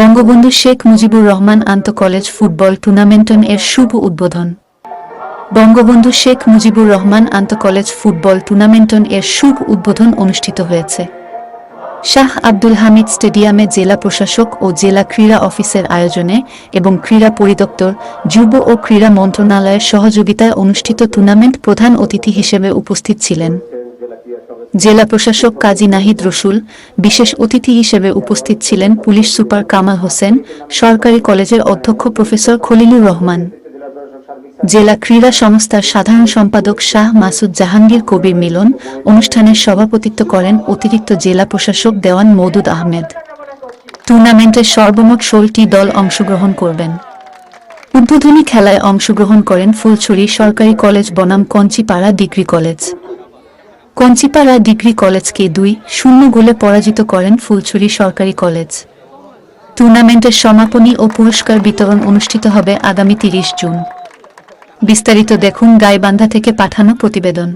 বঙ্গবন্ধু শেখ মুজিবুর রহমান আন্ত college football টুর্নামেন্টন এর শুভ উদ্বোধন। বঙ্গবন্ধু শেখ মুজিবুর রহমান আন্ত কলেজ ফুটবল টুর্নামেন্টন এর শুভ উদ্বোধন অনুষ্ঠিত হয়েছে। শাহ আব্দুল হামিদ স্টেডিয়ামে জেলা প্রশাসক ও জেলা ক্রীড়া অফিসের আয়োজনে এবং ক্রীড়া পরিদপ্তর, যুব ও ক্রীড়া মন্ত্রণালয়ের সহযোগিতায় অনুষ্ঠিত টুর্নামেন্ট প্রধান অতিথি হিসেবে উপস্থিত ছিলেন। জেলা প্রশাসক কাজী নাহিদ রসুল, বিশেষ অতিথি হিসেবে উপস্থিত ছিলেন পুলিশ সুপার কামাল হোসেন, সরকারি কলেজের অধ্যক্ষ প্রফেসর খলিলুর রহমান। জেলা ক্রীড়া সংস্থার সাধারণ সম্পাদক শাহ মাসুদ জাহাঙ্গীর কবির মিলন, অনুষ্ঠানের সভাপতিত্ব করেন অতিরিক্ত জেলা প্রশাসক দেওয়ান মৌদুদ আহমেদ। টুর্নামেন্টের সর্বমোট ষোলটি দল অংশগ্রহণ করবেন। উদ্বোধনী খেলায় অংশগ্রহণ করেন ফুলছড়ি সরকারি কলেজ বনাম Kanchipara degree college. Kanchipara degree কলেজকে দুই শূন্য গোলে পরাজিত করেন ফুলছড়ি সরকারি কলেজ। টুর্নামেন্টের সমাপনী ও পুরস্কার বিতরণ অনুষ্ঠিত হবে আগামী তিরিশ জুন। বিস্তারিত দেখুন গাইবান্ধা থেকে পাঠানো প্রতিবেদন।